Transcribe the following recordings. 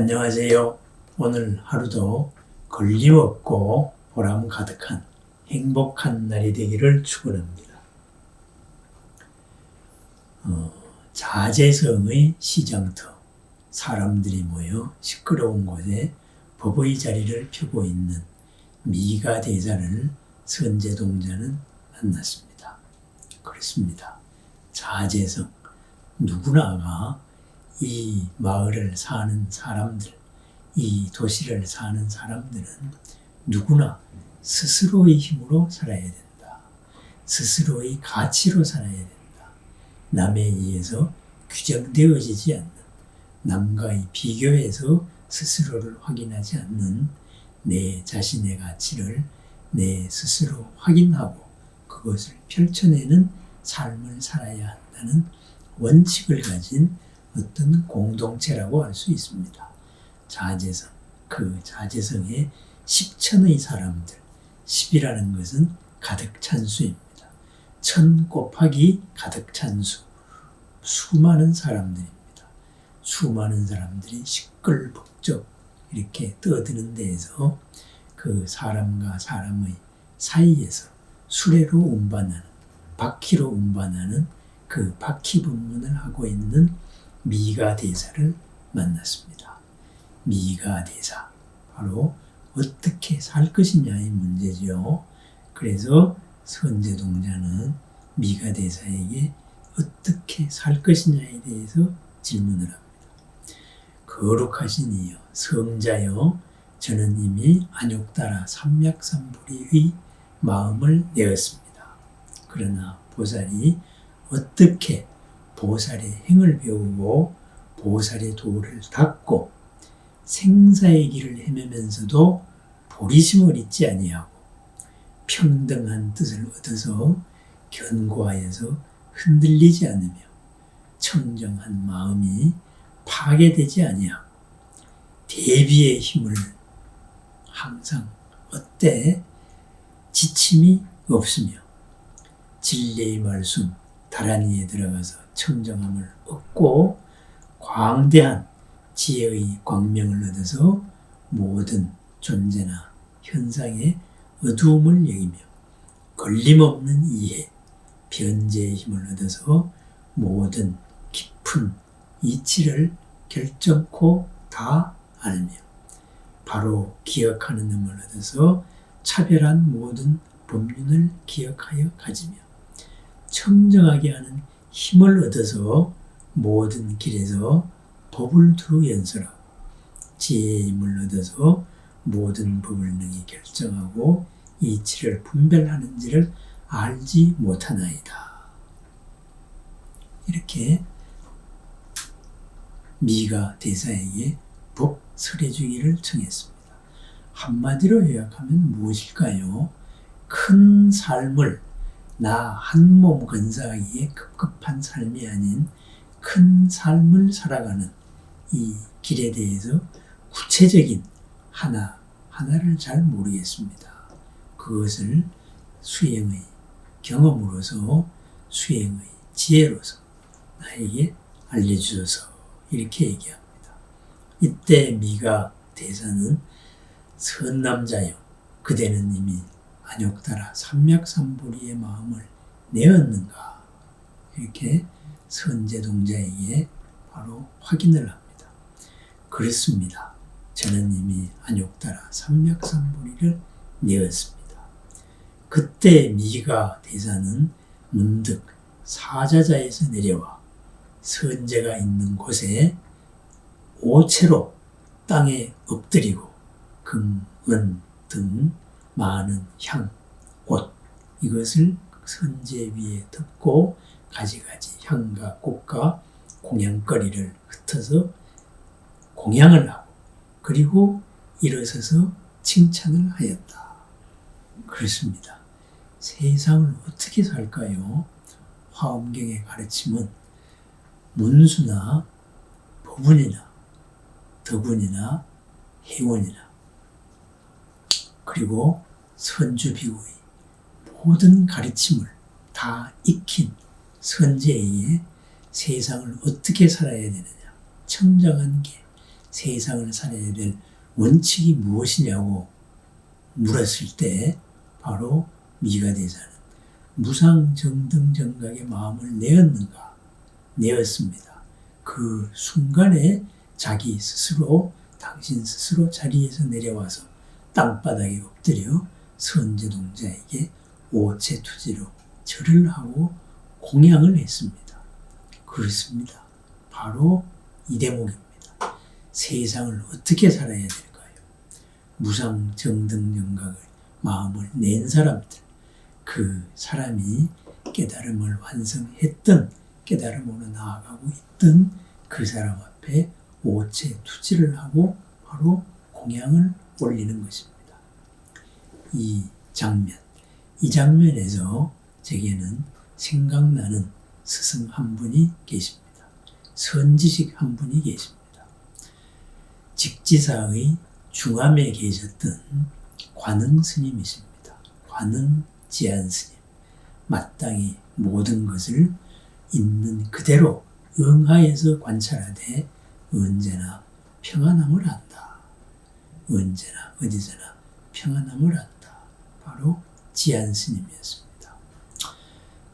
안녕하세요. 오늘 하루도 걸림없고 보람 가득한 행복한 날이 되기를 축원합니다. 어, 자재성의 시장터 사람들이 모여 시끄러운 곳에 법의 자리를 펴고 있는 미가 대사를 선제동자는 만났습니다. 그렇습니다. 자재성 누구나가 이 마을을 사는 사람들, 이 도시를 사는 사람들은 누구나 스스로의 힘으로 살아야 된다. 스스로의 가치로 살아야 된다. 남에 의해서 규정되어지지 않는, 남과의 비교해서 스스로를 확인하지 않는 내 자신의 가치를 내 스스로 확인하고 그것을 펼쳐내는 삶을 살아야 한다는 원칙을 가진 어떤 공동체라고 할 수 있습니다. 자재성, 그 자재성에 10천의 사람들, 10이라는 것은 가득 찬 수입니다. 천 곱하기 가득 찬 수, 수많은 사람들입니다. 수많은 사람들이 시끌벅적 이렇게 떠드는 데에서 그 사람과 사람의 사이에서 수레로 운반하는, 바퀴로 운반하는 그 바퀴 분문을 하고 있는 미가 대사를 만났습니다. 미가 대사. 바로 어떻게 살 것이냐의 문제죠. 그래서 선제동자는 미가 대사에게 어떻게 살 것이냐에 대해서 질문을 합니다. 거룩하신 이여, 성자여, 저는 이미 안욕 따라 삼맥삼불이의 마음을 내었습니다. 그러나 보살이 어떻게 보살의 행을 배우고 보살의 도를 닦고 생사의 길을 헤매면서도 보리심을 잊지 아니하고 평등한 뜻을 얻어서 견고하여서 흔들리지 않으며 청정한 마음이 파괴되지 아니하고 대비의 힘을 항상 얻되 지침이 없으며 진리의 말씀 다란이에 들어가서 청정함을 얻고 광대한 지혜의 광명을 얻어서 모든 존재나 현상의 어두움을 여기며 걸림없는 이해, 변제의 힘을 얻어서 모든 깊은 이치를 결정코 다 알며 바로 기억하는 힘을 얻어서 차별한 모든 법륜을 기억하여 가지며 청정하게 하는 힘을 얻어서 모든 길에서 법을 두루 연설하고 지혜의 힘을 얻어서 모든 법을 능히 결정하고 이치를 분별하는지를 알지 못하나이다. 이렇게 미가 대사에게 법 설해주기를 청했습니다. 한마디로 요약하면 무엇일까요? 큰 삶을 나 한몸 건사하기에 급급한 삶이 아닌 큰 삶을 살아가는 이 길에 대해서 구체적인 하나 하나를 잘 모르겠습니다. 그것을 수행의 경험으로서 수행의 지혜로서 나에게 알려주셔서 이렇게 얘기합니다. 이때 미가 대사는 선남자여 그대는 이미 안욕따라 삼맥삼보리의 마음을 내었는가 이렇게 선제동자에게 바로 확인을 합니다. 그렇습니다. 저는 이미 안욕 따라 삼맥삼보리를 내었습니다. 그때 미가 대사는 문득 사자자에서 내려와 선제가 있는 곳에 오체로 땅에 엎드리고 금, 은 등 많은 향, 꽃 이것을 선제 위에 덮고 가지가지 향과 꽃과 공양거리를 흩어서 공양을 하고 그리고 일어서서 칭찬을 하였다. 그렇습니다. 세상을 어떻게 살까요? 화엄경의 가르침은 문수나 법문이나 덕운이나 행원이나 그리고 선주 비구의 모든 가르침을 다 익힌 선제에 세상을 어떻게 살아야 되느냐 청정한 게 세상을 살아야 될 원칙이 무엇이냐고 물었을 때 바로 미가 대사는 무상정등정각의 마음을 내었는가? 내었습니다. 그 순간에 자기 스스로 당신 스스로 자리에서 내려와서 땅바닥에 엎드려 선제동자에게 오체 투지로 절을 하고 공양을 했습니다. 그렇습니다. 바로 이 대목입니다. 세상을 어떻게 살아야 될까요? 무상 정등정각의 마음을 낸 사람들, 그 사람이 깨달음을 완성했던 깨달음으로 나아가고 있던 그 사람 앞에 오체 투지를 하고 바로 공양을 올리는 것입니다. 이 장면, 이 장면에서 제게는 생각나는 스승 한 분이 계십니다. 선지식 한 분이 계십니다. 직지사의 중암에 계셨던 관흥 스님이십니다. 관흥 지안 스님. 마땅히 모든 것을 있는 그대로 응하에서 관찰하되 언제나 평안함을 한다. 언제나 어디서나 평안함을 한다. 바로 지안 스님이었습니다.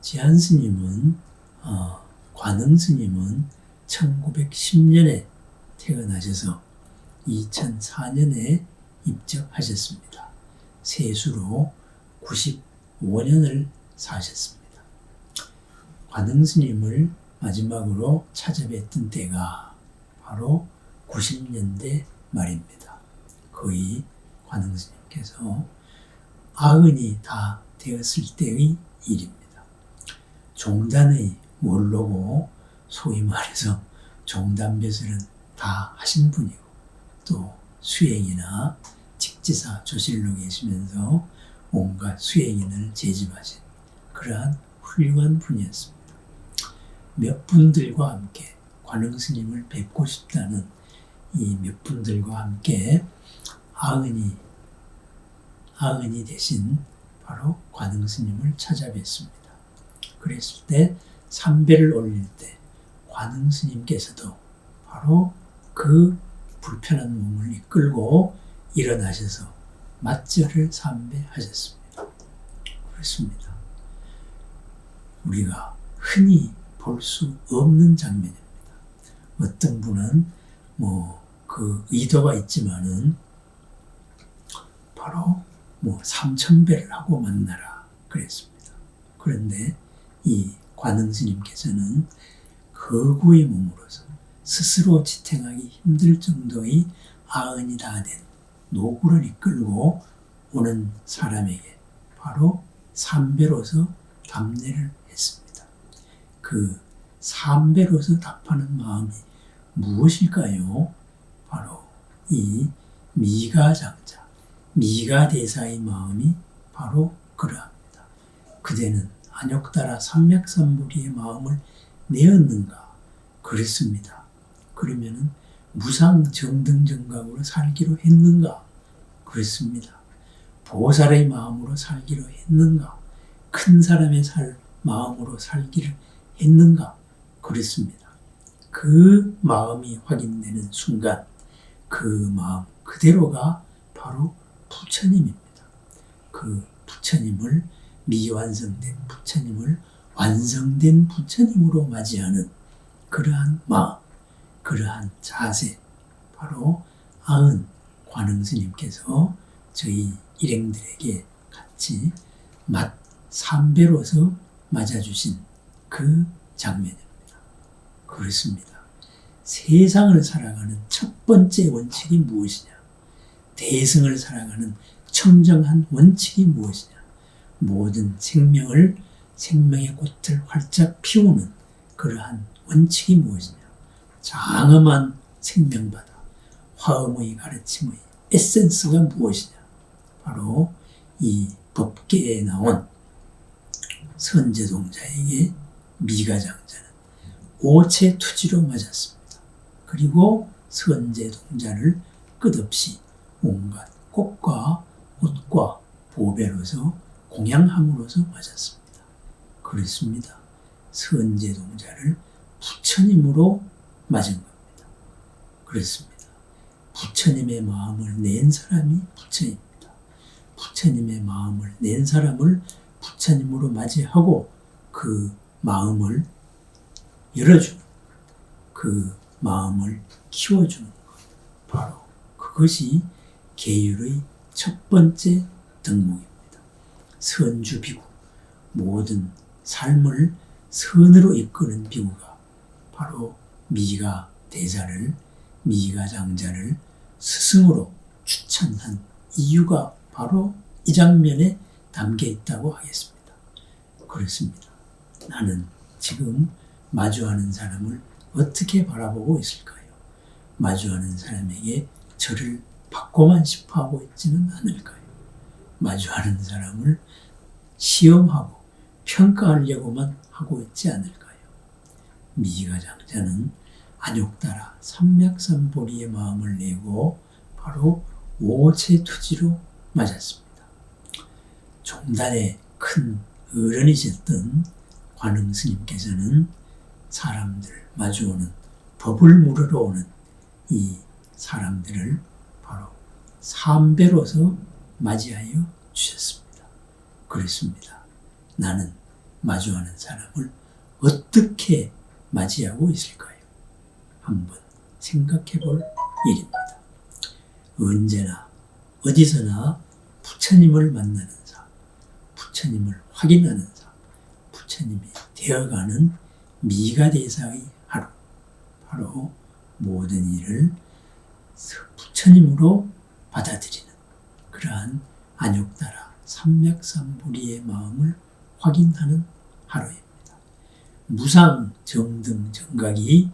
지안 스님은 어, 관흥 스님은 1910년에 태어나셔서 2004년에 입적하셨습니다. 세수로 95년을 사셨습니다. 관흥 스님을 마지막으로 찾아뵀던 때가 바로 90년대 말입니다. 거의 관흥 스님께서 아흔이 다 되었을 때의 일입니다. 종단의 몰로고 소위 말해서 종단 배설은 다 하신 분이고 또 수행이나 직지사 조실로 계시면서 온갖 수행인을 제집하신 그러한 훌륭한 분이었습니다. 몇 분들과 함께 관흥 스님을 뵙고 싶다는 이 몇 분들과 함께 아흔이 아흔이 되신 바로 관흥 스님을 찾아뵀습니다. 그랬을 때 삼배를 올릴 때 관흥 스님께서도 바로 그 불편한 몸을 이끌고 일어나셔서 맞절을 삼배하셨습니다. 그렇습니다. 우리가 흔히 볼 수 없는 장면입니다. 어떤 분은 뭐 그 의도가 있지만은 바로 뭐 삼천배를 하고 만나라 그랬습니다. 그런데 이 관흥 스님께서는 거구의 몸으로서 스스로 지탱하기 힘들 정도의 아흔이 다 된 노구를 이끌고 오는 사람에게 바로 삼배로서 답례를 했습니다. 그 삼배로서 답하는 마음이 무엇일까요? 바로 이 미가장자, 미가 대사의 마음이 바로 그러합니다. 그대는 안욕 따라 삼맥삼보리의 마음을 내었는가? 그랬습니다. 그러면은 무상 정등정각으로 살기로 했는가? 그랬습니다. 보살의 마음으로 살기로 했는가? 큰 사람의 살 마음으로 살기를 했는가? 그랬습니다. 그 마음이 확인되는 순간 그 마음 그대로가 바로 부처님입니다. 그 부처님을 미완성된 부처님을 완성된 부처님으로 맞이하는 그러한 마음, 그러한 자세, 바로 아은 관흥 스님께서 저희 일행들에게 같이 맛 삼배로서 맞아주신 그 장면입니다. 그렇습니다. 세상을 살아가는 첫 번째 원칙이 무엇이냐? 대승을 살아가는 청정한 원칙이 무엇이냐? 모든 생명을 생명의 꽃을 활짝 피우는 그러한 원칙이 무엇이냐? 장엄한 생명바다, 화음의 가르침의 에센스가 무엇이냐? 바로 이 법계에 나온 선제동자에게 미가장자는 오체 투지로 맞았습니다. 그리고 선제동자를 끝없이 온갖 꽃과 옷과 보배로서 공양함으로써 맞았습니다. 그렇습니다. 선제동자를 부처님으로 맞은 겁니다. 그렇습니다. 부처님의 마음을 낸 사람이 부처입니다. 부처님의 마음을 낸 사람을 부처님으로 맞이하고 그 마음을 열어주는 것, 그 마음을 키워주는 것, 바로 그것이 계율의 첫 번째 덕목입니다. 선주 비구, 모든 삶을 선으로 이끄는 비구가 바로 미가 대자를 미가 장자를 스승으로 추천한 이유가 바로 이 장면에 담겨 있다고 하겠습니다. 그렇습니다. 나는 지금 마주하는 사람을 어떻게 바라보고 있을까요? 마주하는 사람에게 저를 받고만 싶어 하고 있지는 않을까요? 마주하는 사람을 시험하고 평가하려고만 하고 있지 않을까요? 미가 장자는 안욕 따라 삼맥삼보리의 마음을 내고 바로 오체투지로 맞았습니다. 종단의 큰 어른이셨던 관음 스님께서는 사람들 마주오는 법을 물으러 오는 이 사람들을 삼배로서 맞이하여 주셨습니다. 그렇습니다. 나는 마주하는 사람을 어떻게 맞이하고 있을까요? 한번 생각해 볼 일입니다. 언제나 어디서나 부처님을 만나는 삶, 부처님을 확인하는 삶, 부처님이 되어가는 미가 대사의 하루, 바로 모든 일을 부처님으로 받아들이는 그러한 안욕따라 삼맥삼보리의 마음을 확인하는 하루입니다. 무상 정등 정각이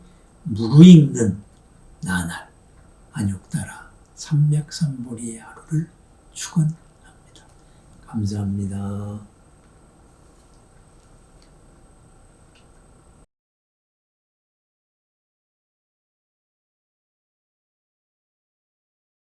무르익는 나날 안욕따라 삼맥삼보리의 하루를 축원합니다. 감사합니다.